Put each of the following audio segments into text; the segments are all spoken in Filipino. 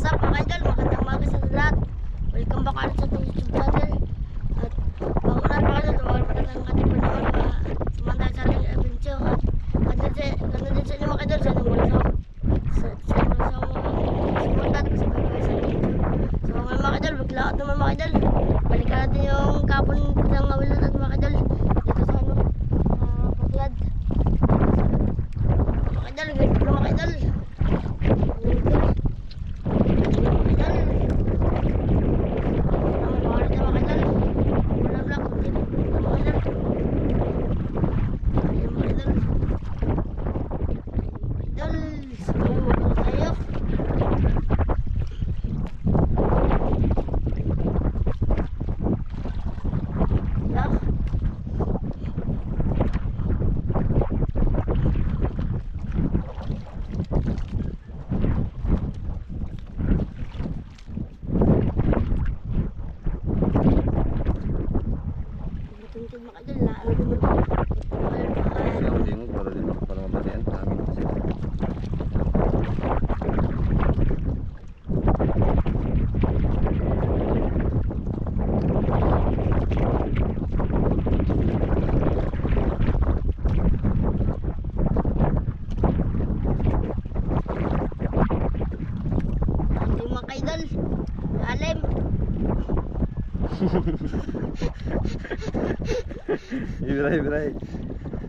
What's up mga idol? Magandang umaga sa lahat. Welcome back ulit sa ating YouTube channel. At bago na mga idol, tumagal pa natin ang ating panahon na sumandal sa ating adventure. At ganda din, ganda din sa inyo mga idol. Sa inyong bulso. Sa, sa inyong bulso sumundat sa pagkakay sa inyo. So ngayon mga idol, biglaot naman mga idol. Balikan natin yung kapon ng nawilan natin mga idol. Dito sa ano, uh, paglad. Mga idol, ganito na mga idol. Kaya ako din para din ako para mabatian. Amin kasi. Alim. Ibray, ibray.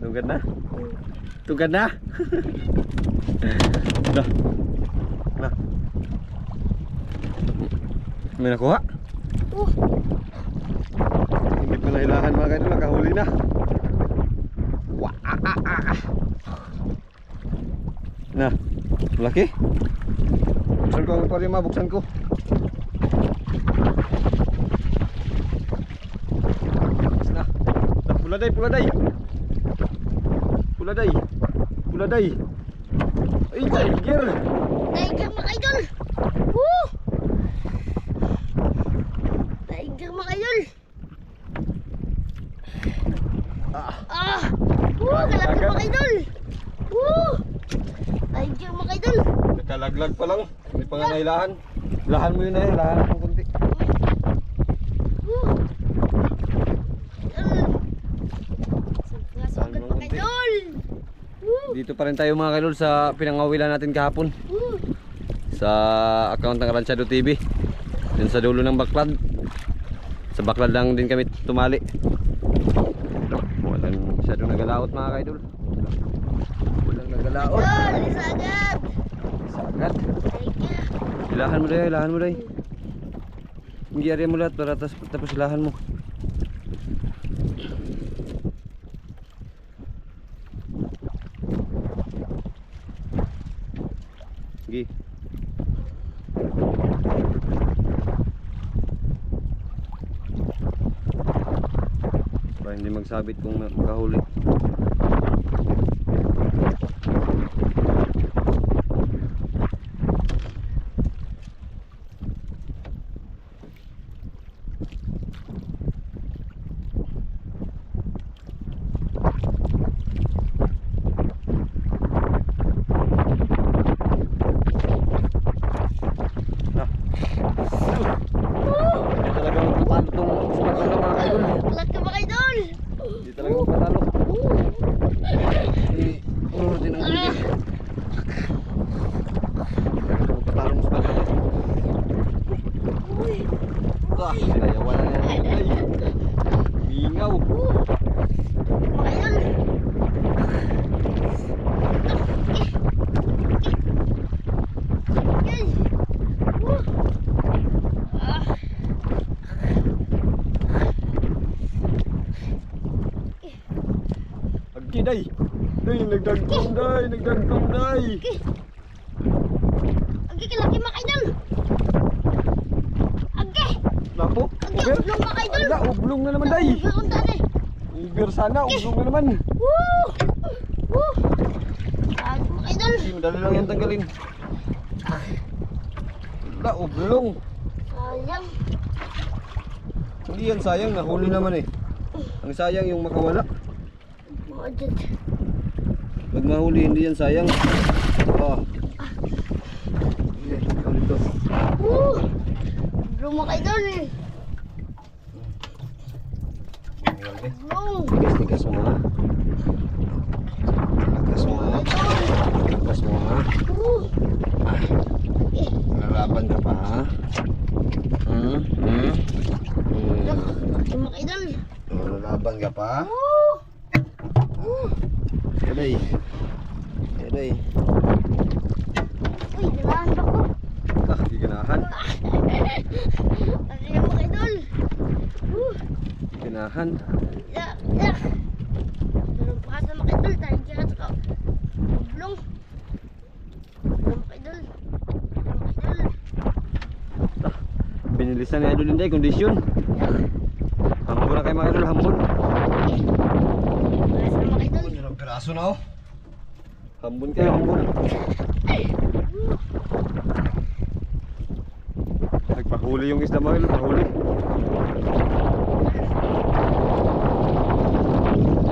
Tugad na. Tugad na. Dah. Nah. May nakuha. Uh, Hindi pa nahilahan mga kaidol. Nakahuli na. Wah, ah, ah, ah, ah. Nah, laki. Buksan ko ang aquarium ah, buksan ko. Buksan na. Dah, puladay, puladay. Puladay. Puladay. Ay, tiger. tiger mga idol. Woo! Tiger mga idol. Ah, Ah! Woo! Agad. mga idol. Woo! Tiger mga idol. nakalaglag pa lang. Hindi pa nga nahilahan. Lahan mo yun eh, lahan akong kunti. Woo! Idol. Sugat Saan mo mga konti? idol. Woo! Dito pa rin tayo mga kalol sa pinangawilan natin kahapon. Sa account ng Ranchado TV dun sa dulo ng baklad. Sa baklad lang din kami tumali. Walang masyadong nagalaot mga kaidol. Walang nagalaot. Agad. sagad Tiger. ilahan mo dahi ilahan mo hindi area mo lahat para tapos ilahan mo Para hindi magsabit kung ma- makahuli. Ah. Hindi talagang patalo tong sumagal ng mga kaidol. Laki mga idol. Hindi talagang patalo. Eh, puro din ang huli. Talagang patalo mo sa bagay. Uy. Ah, sinayawan na yan. Ay, mingaw. Mga idol. Yay! Woo! Ah, Agki, day. Day, nagdagtong, day. Nagdagtong, day. Agi kalaki mga idol. Agi! Lapo. Agi, ublong mga idol. Ala, ublong na naman, day. Ublong dali. Uber sana, ublong na naman. Woo! Woo! Agi mga idol. Hindi, madali lang yan tanggalin. Ala, ublong. Sayang. Hindi yan sayang, nahuli naman eh. Ang sayang yung makawala. Dyan. Pag mahuli, hindi yan sayang. Oh. Sige, ikaw dito. mga idol. Grabe. Long. Tigas-tigas mo ha. Tigas mo ha. Tigas mo ha. Uh. Eh, Lalaban ka pa ha. Hmm? Hmm? Hmm. mga idol. Lalaban ka pa. Uh. Yaday. Yaday. Uy, dalahan pa ko. Ah, giganahan. Ano yung mga idol? Uh. Giganahan. Ya, ya. Dalawang pa sa mga idol. Tayo dyan sa ka. Oblong. Dalawang mga idol. Dalawang mga idol. Binilisan ni Idol Inday, kondisyon. Hambon na kayo mga idol, hambon. Eh. Para sa mga piraso na oh. Hambon kayo, hambon. Nagpahuli yung isda mga idol, pahuli.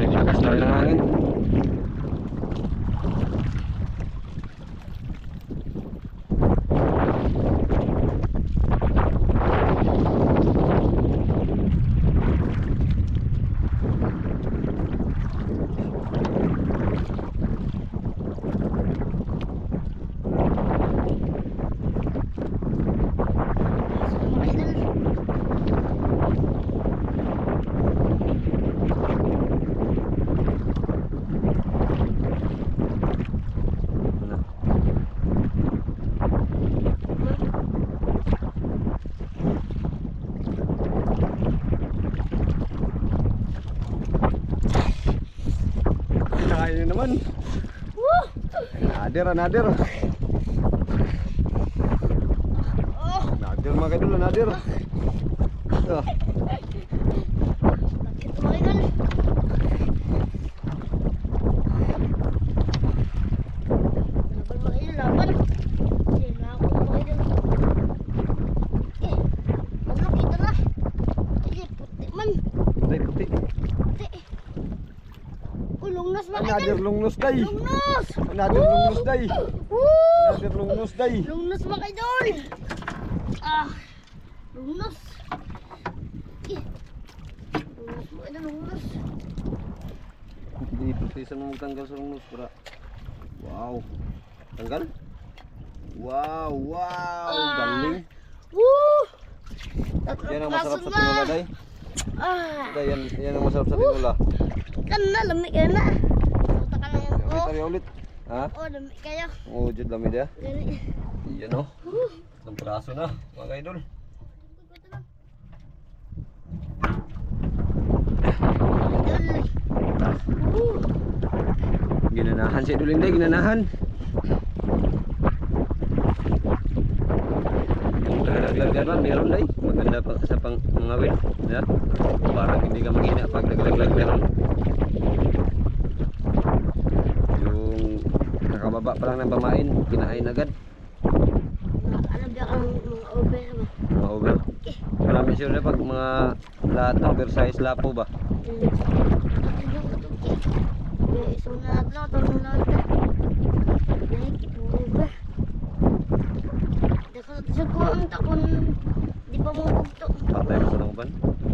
Naglakas na rin ang hangin. Para sa mga idol. Kain na naman. Woo! Nadir, ah, nadir. Oh, Nadir mga idol, nadir. Ah, bakit mga idol? Laban mga idol, laban. Sige, nakakot mga idol. Eh, ano kita na? Sige, puti man. Day, puti. Puti. Uy, idol. lungnos day. Lungnas! Nadir lungnos day. Woo! Nadir lungnos day. Lungnas mga idol. Ah, lungnas. Eh, lungnas mga idol, lungnas. Hindi putisan mo magtanggal sa lungnos para. Wow. Tanggal? Wow, wow. Ah. Galing. Woo! Tatlong Yan ang masarap sa tinula day. Ah, Day, yan, yan ang masarap sa tinula. kan na, lamig na. Puta ka na yan. Ulit, Oh. Ha? oh, lamig kayo. Oo, jud lamig dia. Gani. Iyan oh. Isang piraso na, mga idol. Ginanahan si Idol Inday, ginanahan. Naglaglag meron day. Maganda pa sa pang mga win. Yeah. Parang hindi ka mahina pag naglaglag meron. Yung nakababa pa lang ng pamain, kinain agad. Ano ba ang mga over. Marami sila na pag mga lahat ng oversize lapo ba. Patay mo sa languban.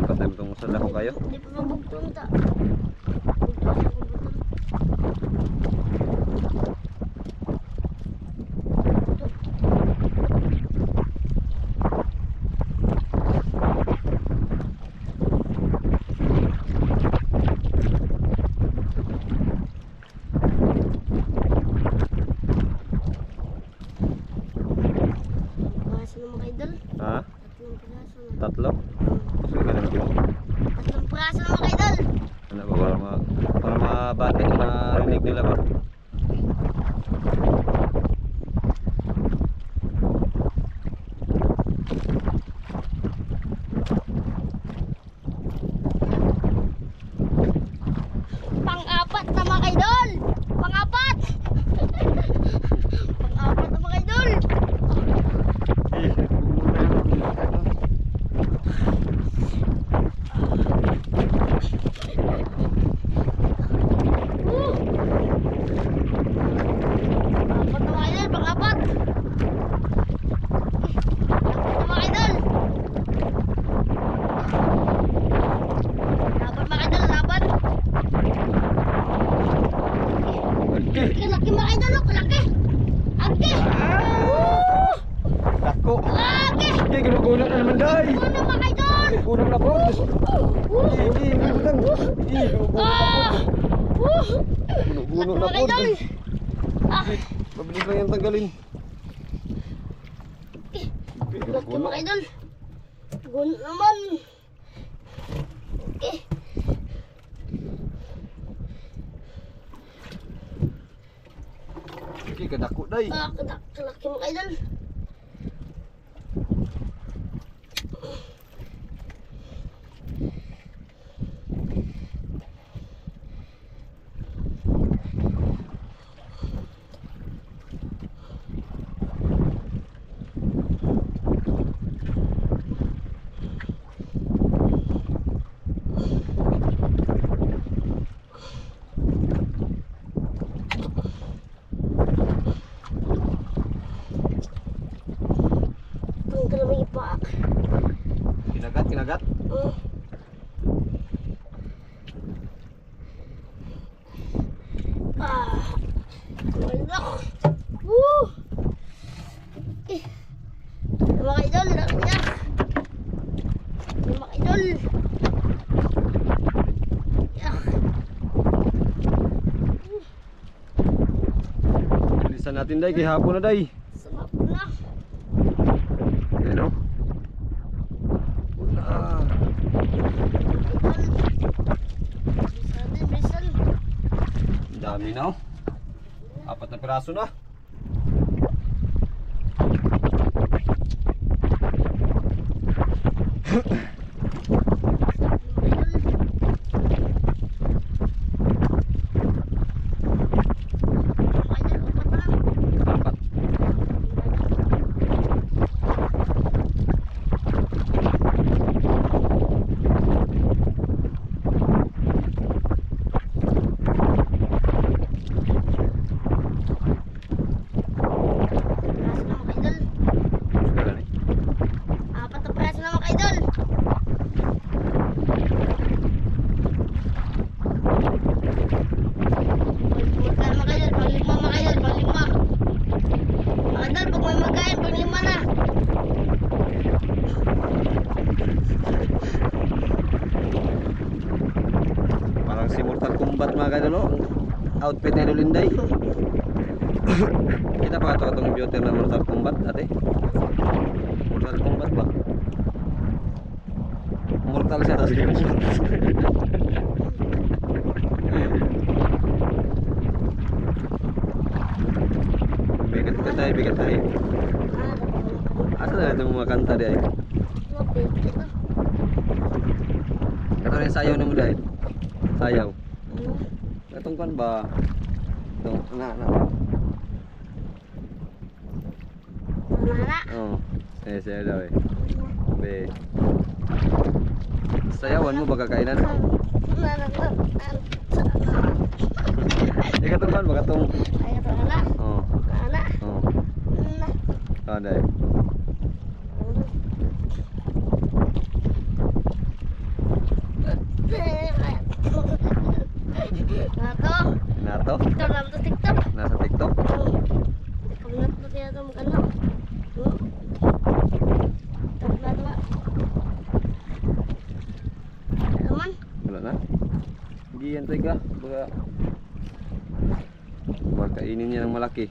Patay mo sa lako kayo. Di pa mabugto ta. de la. Eh. Mga idol, dami na. Mga idol. Bilisan natin, Day. Kaya hapon na, Day. Sumap na. Ayun. Oh. Wala. Bilisan natin, bilisan. Dami na, oh. Apat na piraso na. Caroline Day. Kita pakai ito itong geothermal mortal Kombat dati mortal Kombat bang. Mortal siya tapos yung bigat ka tayo bigat tayo asa na itong mga ay kata sayau sayaw na mo dahil kan dito. Anak, anak. Mama. Oo. Eh, oh, sayo-sayo daw eh. Be. Sayawan mo ba kakainan? Ikaw tungkuan ba katong? Anak. Oo. Anak. Oo. Anak. Anak. entah ininya yang malaki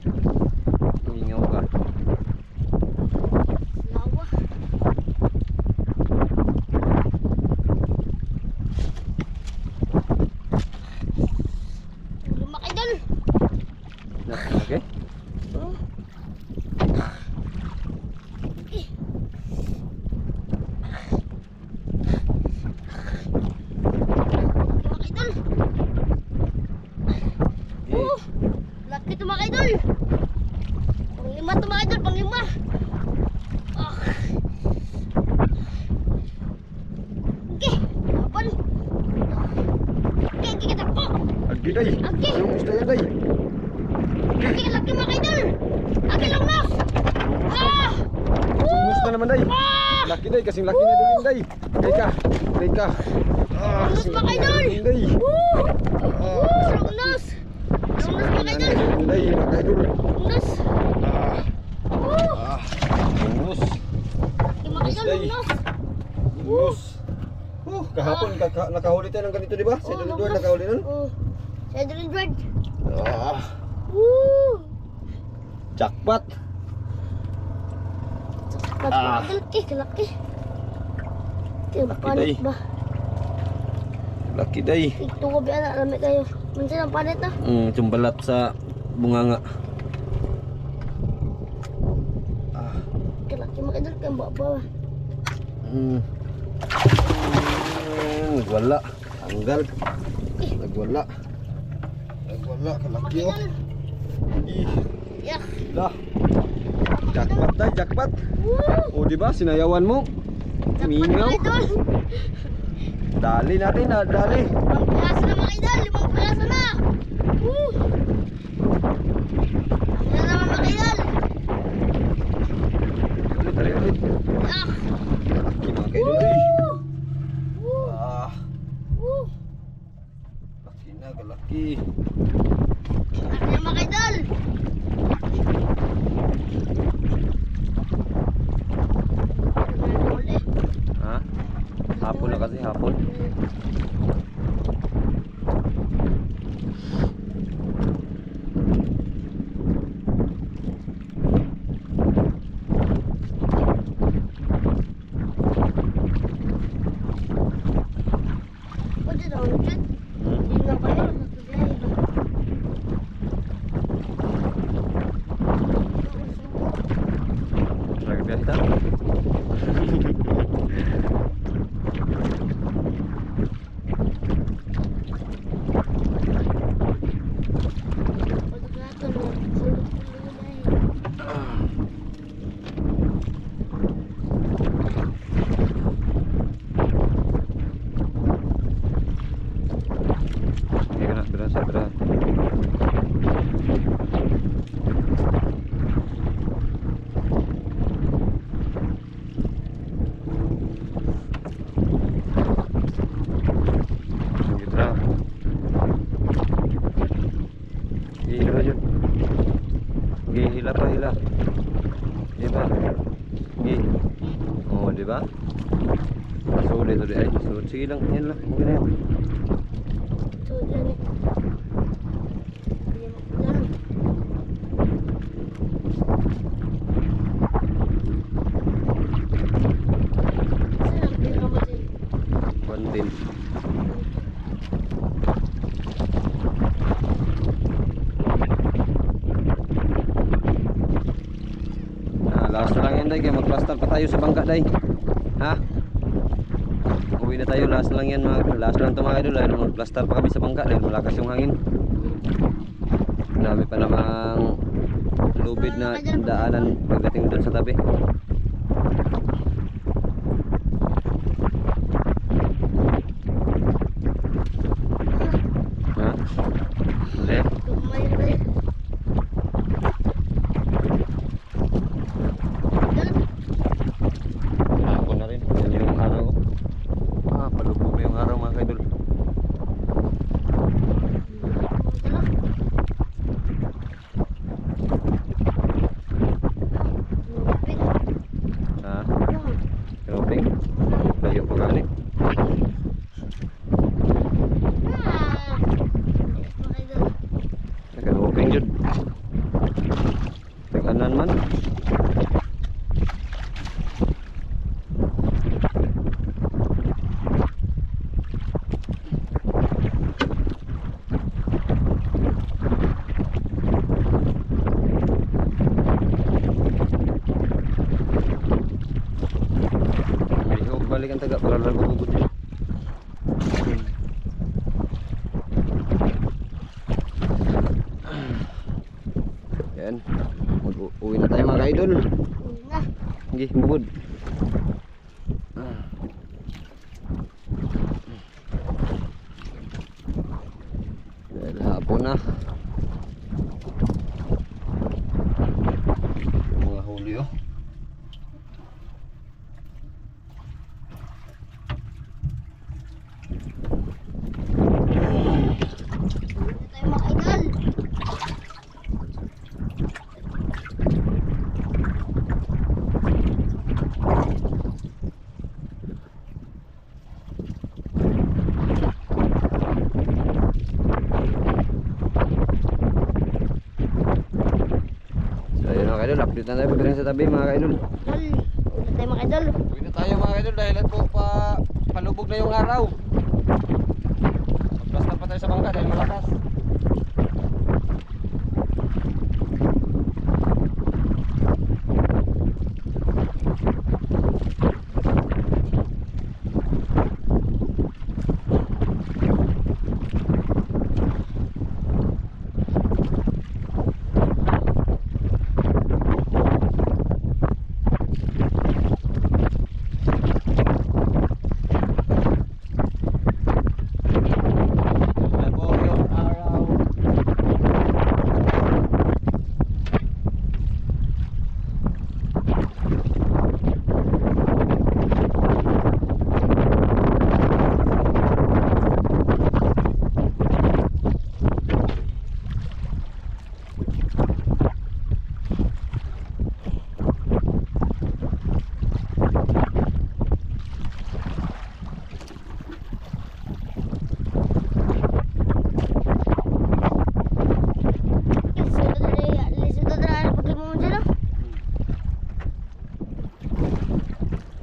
kasing laki na duling day. Day ka, day ka. Ah, Rangnos ah. pa kayo duling day. Woo! Woo! Rangnos! Rangnos pa kayo dul. Day, mga Ah. Woo! Ah. Rangnos. Mga kayo dul, rangnos. Kahapon ah. kaka, nakahuli tayo ng ganito, di ba? Sa oh, Edward nakahuli nun? Oh. Sa Edward. Ah. Woo! Jackpot. Jackpot. Ah. Laki, laki. Laki, day. ba? Lucky day. Ito ko biya na, lamig kayo. Minsan ang panit na. Mm, tumbalat sa bunganga. Ah, Kalaki mga idol, kaya bawa mm. Mm, nagwala. Tanggal. Nagwala. Nagwala, kalaki oh. Ih, Yak. lah. Jackpot day, jackpot. Woo! O, di ba? Sinayawan mo. Mingaw. Dali natin, ah, dali. Limang piraso na mga idol, limang piraso na. Woo! Ano naman mga idol? Ulit, ulit, ulit. Yak. Laki mga kaidol. eh. Woo! Ah, Woo! laki na, galaki. Laki na mga idol. Huli. Ha? Hapon na kasi, hapon. Pwede na ulit. Hmm? Hindi na kayo. Nagbibiyahe ba? Nagbiyahe ta? Pwede na ito, no? Sulot ko na biyahe. Iya na, berasa, berasa. Gitu lah. Gila aja. Gila hila pa hila. Di ba? Gi. Oh, di ba? Sulit ulit ay. Sulit. Sige lang, yan lang. Okay na yan. Ito, yan eh. Yan. Saan ang pinakamatay? One din. Ah, last mag-plaster pa tayo sa bangka, Day. Ha? Uwi na tayo. Last lang yan. Mga, last lang ito mga idol. Dahil mag-plaster pa kami sa bangka. Dahil malakas yung hangin. Dami pa namang lubid na daanan pagdating doon sa tabi. Ha? Eh? Gumay na eh. Yan. Ako na rin. Yan yung araw. Ah, palubog na yung araw mga kaidol. Ito lang. Lupit. Ha? Yan. Roping. Layo pa gani. Ah. Mga idol. Naka-roping jud. Tag-anan man. May balik ang taga para lang gugugod din. Yan. Mag-uwi na tayo mga idol. Uwi na. Sige, bubod. Dahil hapon na. Yung Mga huli oh. Uwi na tayo mga idol. Sa tabi mga kaidol. Idol. Ulit tayo mga idol. Uwi na tayo mga kaidol dahil at po pa palubog na yung araw. Magpas na pa tayo sa bangka dahil malakas. Yan po yung araw. Sunod na rin. Sunod na rin. Pag mo dyan ah.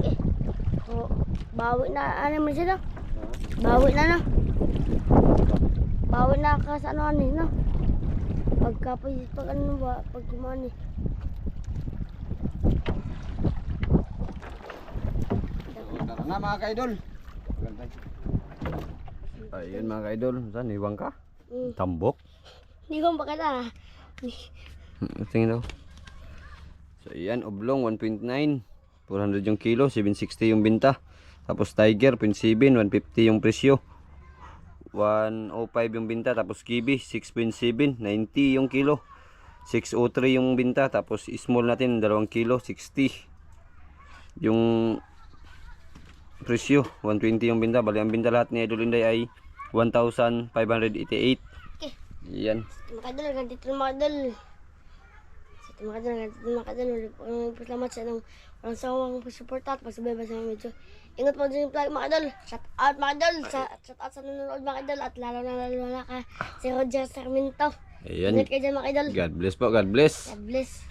Eh. Oh, bawi na. Ano mo dyan ah. Bawi na na. Bawi na ka sa ano ano no. Pagka pag ano ba pag kumani. Tara na mga kaidol. Ayun mga kaidol, saan iwang ka? Mm. Tambok. Hindi ko makita. Tingin daw. So yan, oblong 1.9. 400 yung kilo, 760 yung binta. Tapos tiger, 0.7, 150 yung presyo. 105 yung binta, tapos kibi, 6.7, 90 yung kilo. 603 yung binta, tapos small natin, 2 kilo, 60. Yung presyo, 120 yung binta. Bali, ang binta lahat ni Idol Inday ay 1,588. Okay. Yan. Makadal, ganito makadal. Sa makadal, ganito na makadal. Ang salamat sa nang walang sawang pagsuporta at pagsabay sa mga medyo. Ingat po din yung plug makadal. Shout out makadal. Sa, shout out sa nanonood makadal. At lalo na lalo na ka si Roger Sarmiento. Ayan. Ingat kayo dyan makadal. God bless po, God bless. God bless.